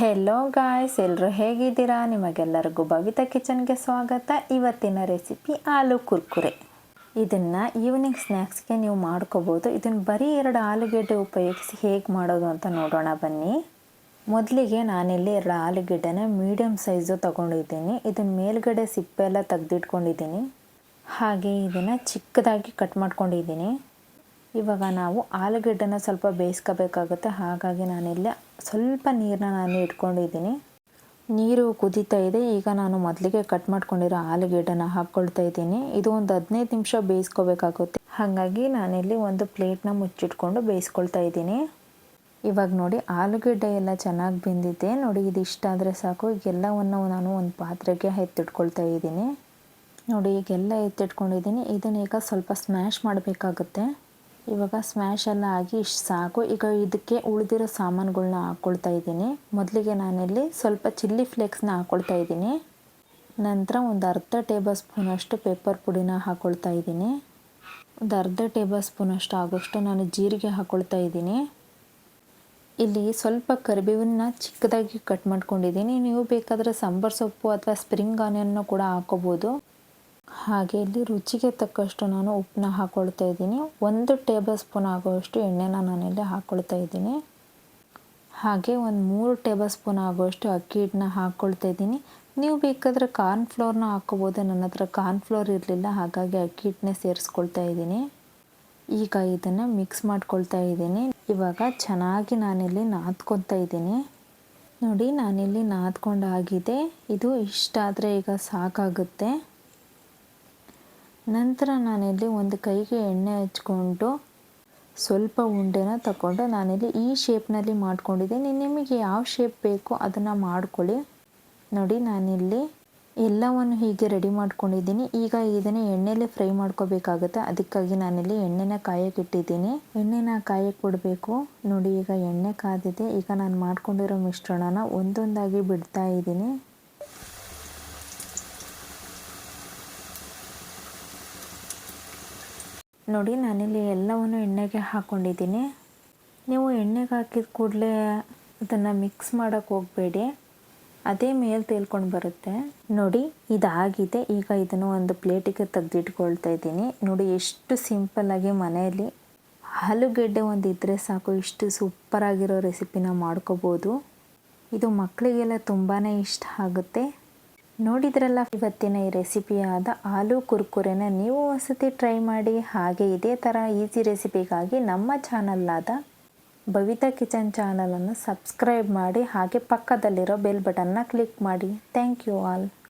Hello guys ಎಲ್ಲರೂ ಹೇಗಿದ್ದೀರಾ? ನಿಮಗೆಲ್ಲರಿಗೂ ಭವಿತಾ ಕಿಚನ್ಗೆ ಸ್ವಾಗತ. ಇವತ್ತಿನ ರೆಸಿಪಿ ಆಲೂ ಕುರ್ಕುರೆ. ಇದನ್ನು ಈವ್ನಿಂಗ್ ಸ್ನ್ಯಾಕ್ಸ್ಗೆ ನೀವು ಮಾಡ್ಕೋಬೋದು. ಇದನ್ನು ಬರೀ ಎರಡು ಆಲೂಗೆಡ್ಡೆ ಉಪಯೋಗಿಸಿ ಹೇಗೆ ಮಾಡೋದು ಅಂತ ನೋಡೋಣ ಬನ್ನಿ. ಮೊದಲಿಗೆ ನಾನಿಲ್ಲಿ ಎರಡು ಆಲೂಗೆಡ್ಡೆನ ಮೀಡಿಯಮ್ ಸೈಜು ತೊಗೊಂಡಿದ್ದೀನಿ. ಇದನ್ನು ಮೇಲ್ಗಡೆ ಸಿಪ್ಪೆ ಎಲ್ಲ ತೆಗೆದಿಟ್ಕೊಂಡಿದ್ದೀನಿ. ಹಾಗೆ ಇದನ್ನು ಚಿಕ್ಕದಾಗಿ ಕಟ್ ಮಾಡ್ಕೊಂಡಿದ್ದೀನಿ. ಇವಾಗ ನಾವು ಆಲೂಗಡ್ಡೆನ ಸ್ವಲ್ಪ ಬೇಯಿಸ್ಕೋಬೇಕಾಗುತ್ತೆ. ಹಾಗಾಗಿ ನಾನಿಲ್ಲಿ ಸ್ವಲ್ಪ ನೀರನ್ನ ನಾನು ಇಟ್ಕೊಂಡಿದ್ದೀನಿ. ನೀರು ಕುದೀತಾ ಇದೆ. ಈಗ ನಾನು ಮೊದಲಿಗೆ ಕಟ್ ಮಾಡ್ಕೊಂಡಿರೋ ಆಲೂಗೆಡ್ಡೆನ ಹಾಕ್ಕೊಳ್ತಾ ಇದ್ದೀನಿ. ಇದು ಒಂದು ಹದಿನೈದು ನಿಮಿಷ ಬೇಯಿಸ್ಕೋಬೇಕಾಗುತ್ತೆ. ಹಾಗಾಗಿ ನಾನಿಲ್ಲಿ ಒಂದು ಪ್ಲೇಟ್ನ ಮುಚ್ಚಿಟ್ಕೊಂಡು ಬೇಯಿಸ್ಕೊಳ್ತಾ ಇದ್ದೀನಿ. ಇವಾಗ ನೋಡಿ, ಆಲೂಗೆಡ್ಡೆ ಎಲ್ಲ ಚೆನ್ನಾಗಿ ಬೆಂದಿದೆ. ನೋಡಿ ಇದು ಇಷ್ಟ ಆದರೆ ಸಾಕು. ಈಗೆಲ್ಲವನ್ನು ನಾನು ಒಂದು ಪಾತ್ರೆಗೆ ಎತ್ತಿಟ್ಕೊಳ್ತಾ ಇದ್ದೀನಿ. ನೋಡಿ, ಈಗೆಲ್ಲ ಎತ್ತಿಟ್ಕೊಂಡಿದ್ದೀನಿ. ಇದನ್ನ ಈಗ ಸ್ವಲ್ಪ ಸ್ಮ್ಯಾಶ್ ಮಾಡಬೇಕಾಗುತ್ತೆ. ಇವಾಗ ಸ್ಮ್ಯಾಶ್ ಎಲ್ಲ ಆಗಿ ಇಷ್ಟು ಸಾಕು. ಈಗ ಇದಕ್ಕೆ ಉಳಿದಿರೋ ಸಾಮಾನುಗಳನ್ನ ಹಾಕ್ಕೊಳ್ತಾ ಇದ್ದೀನಿ. ಮೊದಲಿಗೆ ನಾನಿಲ್ಲಿ ಸ್ವಲ್ಪ ಚಿಲ್ಲಿ ಫ್ಲೇಕ್ಸ್ನ ಹಾಕ್ಕೊಳ್ತಾ ಇದ್ದೀನಿ. ನಂತರ ಒಂದು ಅರ್ಧ ಟೇಬಲ್ ಸ್ಪೂನಷ್ಟು ಪೇಪರ್ ಪುಡಿನ ಹಾಕ್ಕೊಳ್ತಾ ಇದ್ದೀನಿ. ಒಂದು ಅರ್ಧ ಟೇಬಲ್ ಸ್ಪೂನಷ್ಟು ಆಗೋಷ್ಟು ನಾನು ಜೀರಿಗೆ ಹಾಕ್ಕೊಳ್ತಾ ಇದ್ದೀನಿ. ಇಲ್ಲಿ ಸ್ವಲ್ಪ ಕರಿಬೇವನ್ನ ಚಿಕ್ಕದಾಗಿ ಕಟ್ ಮಾಡ್ಕೊಂಡಿದ್ದೀನಿ. ನೀವು ಬೇಕಾದರೆ ಸಾಂಬಾರು ಸೊಪ್ಪು ಅಥವಾ ಸ್ಪ್ರಿಂಗ್ ಆನಿಯನ್ನು ಕೂಡ ಹಾಕೋಬೋದು. ಹಾಗೆ ಇಲ್ಲಿ ರುಚಿಗೆ ತಕ್ಕಷ್ಟು ನಾನು ಉಪ್ಪನ್ನ ಹಾಕ್ಕೊಳ್ತಾ ಇದ್ದೀನಿ. ಒಂದು ಟೇಬಲ್ ಸ್ಪೂನ್ ಆಗುವಷ್ಟು ಎಣ್ಣೆನ ನಾನಿಲ್ಲಿ ಹಾಕ್ಕೊಳ್ತಾ ಇದ್ದೀನಿ. ಹಾಗೆ ಒಂದು ಮೂರು ಟೇಬಲ್ ಸ್ಪೂನ್ ಆಗುವಷ್ಟು ಅಕ್ಕಿ ಹಿಟ್ಟನ್ನ ಹಾಕ್ಕೊಳ್ತಾ ಇದ್ದೀನಿ. ನೀವು ಬೇಕಾದರೆ ಕಾರ್ನ್ ಫ್ಲೋರ್ನ ಹಾಕ್ಕೋಬೋದು. ನನ್ನ ಹತ್ರ ಕಾರ್ನ್ ಫ್ಲೋರ್ ಇರಲಿಲ್ಲ, ಹಾಗಾಗಿ ಅಕ್ಕಿ ಹಿಟ್ಟನ್ನೇ ಸೇರಿಸ್ಕೊಳ್ತಾ ಇದ್ದೀನಿ. ಈಗ ಇದನ್ನು ಮಿಕ್ಸ್ ಮಾಡ್ಕೊಳ್ತಾ ಇದ್ದೀನಿ. ಇವಾಗ ಚೆನ್ನಾಗಿ ನಾನಿಲ್ಲಿ ನಾದ್ಕೊತಾ ಇದ್ದೀನಿ. ನೋಡಿ, ನಾನಿಲ್ಲಿ ನಾದ್ಕೊಂಡಾಗಿದೆ. ಇದು ಇಷ್ಟಾದರೆ ಈಗ ಸಾಕಾಗುತ್ತೆ. ನಂತರ ನಾನಿಲ್ಲಿ ಒಂದು ಕೈಗೆ ಎಣ್ಣೆ ಹಚ್ಕೊಂಡು ಸ್ವಲ್ಪ ಉಂಡೆನ ತಗೊಂಡು ನಾನಿಲ್ಲಿ ಈ ಶೇಪ್ನಲ್ಲಿ ಮಾಡ್ಕೊಂಡಿದ್ದೀನಿ. ನಿಮಗೆ ಯಾವ ಶೇಪ್ ಬೇಕೋ ಅದನ್ನು ಮಾಡ್ಕೊಳ್ಳಿ. ನೋಡಿ, ನಾನಿಲ್ಲಿ ಎಲ್ಲವನ್ನು ಹೀಗೆ ರೆಡಿ ಮಾಡ್ಕೊಂಡಿದ್ದೀನಿ. ಈಗ ಇದನ್ನು ಎಣ್ಣೆಯಲ್ಲಿ ಫ್ರೈ ಮಾಡ್ಕೋಬೇಕಾಗುತ್ತೆ. ಅದಕ್ಕಾಗಿ ನಾನಿಲ್ಲಿ ಎಣ್ಣೆನ ಕಾಯಕ್ಕೆ ಇಟ್ಟಿದ್ದೀನಿ. ಎಣ್ಣೆನ ಕಾಯಕ್ಕೆ ಬಿಡಬೇಕು. ನೋಡಿ, ಈಗ ಎಣ್ಣೆ ಕಾದಿದೆ. ಈಗ ನಾನು ಮಾಡ್ಕೊಂಡಿರೋ ಮಿಶ್ರಣನ ಒಂದೊಂದಾಗಿ ಬಿಡ್ತಾ ಇದ್ದೀನಿ. ನೋಡಿ, ನಾನಿಲ್ಲಿ ಎಲ್ಲವನ್ನು ಎಣ್ಣೆಗೆ ಹಾಕ್ಕೊಂಡಿದ್ದೀನಿ ನೀವು ಎಣ್ಣೆಗೆ ಹಾಕಿದ ಕೂಡಲೇ ಅದನ್ನು ಮಿಕ್ಸ್ ಮಾಡೋಕ್ಕೆ ಹೋಗಬೇಡಿ. ಅದೇ ಮೇಲೆ ತೇಲ್ಕೊಂಡು ಬರುತ್ತೆ. ನೋಡಿ, ಇದಾಗಿದೆ. ಈಗ ಇದನ್ನು ಒಂದು ಪ್ಲೇಟಿಗೆ ತೆಗೆದಿಟ್ಕೊಳ್ತಾ ಇದ್ದೀನಿ. ನೋಡಿ, ಎಷ್ಟು ಸಿಂಪಲ್ಲಾಗಿ ಮನೆಯಲ್ಲಿ ಆಲೂಗೆಡ್ಡೆ ಒಂದು ಇದ್ದರೆ ಸಾಕು. ಇಷ್ಟು ಸೂಪರಾಗಿರೋ ರೆಸಿಪಿನ ಮಾಡ್ಕೋಬೋದು. ಇದು ಮಕ್ಕಳಿಗೆಲ್ಲ ತುಂಬಾ ಇಷ್ಟ ಆಗುತ್ತೆ. ನೋಡಿದ್ರಲ್ಲ, ಇವತ್ತಿನ ಈ ರೆಸಿಪಿಯಾದ ಆಲೂ ಕುರ್ಕುರೆನ ನೀವು ವಸತಿ ಟ್ರೈ ಮಾಡಿ, ಹಾಗೆ ಇದೇ ಥರ ಈಸಿ ರೆಸಿಪಿಗಾಗಿ ನಮ್ಮ ಚಾನಲ್ಲಾದ ಭವಿತಾ ಕಿಚನ್ ಚಾನಲನ್ನು ಸಬ್ಸ್ಕ್ರೈಬ್ ಮಾಡಿ, ಹಾಗೆ ಪಕ್ಕದಲ್ಲಿರೋ ಬೆಲ್ ಬಟನ್ನ ಕ್ಲಿಕ್ ಮಾಡಿ. Thank you all.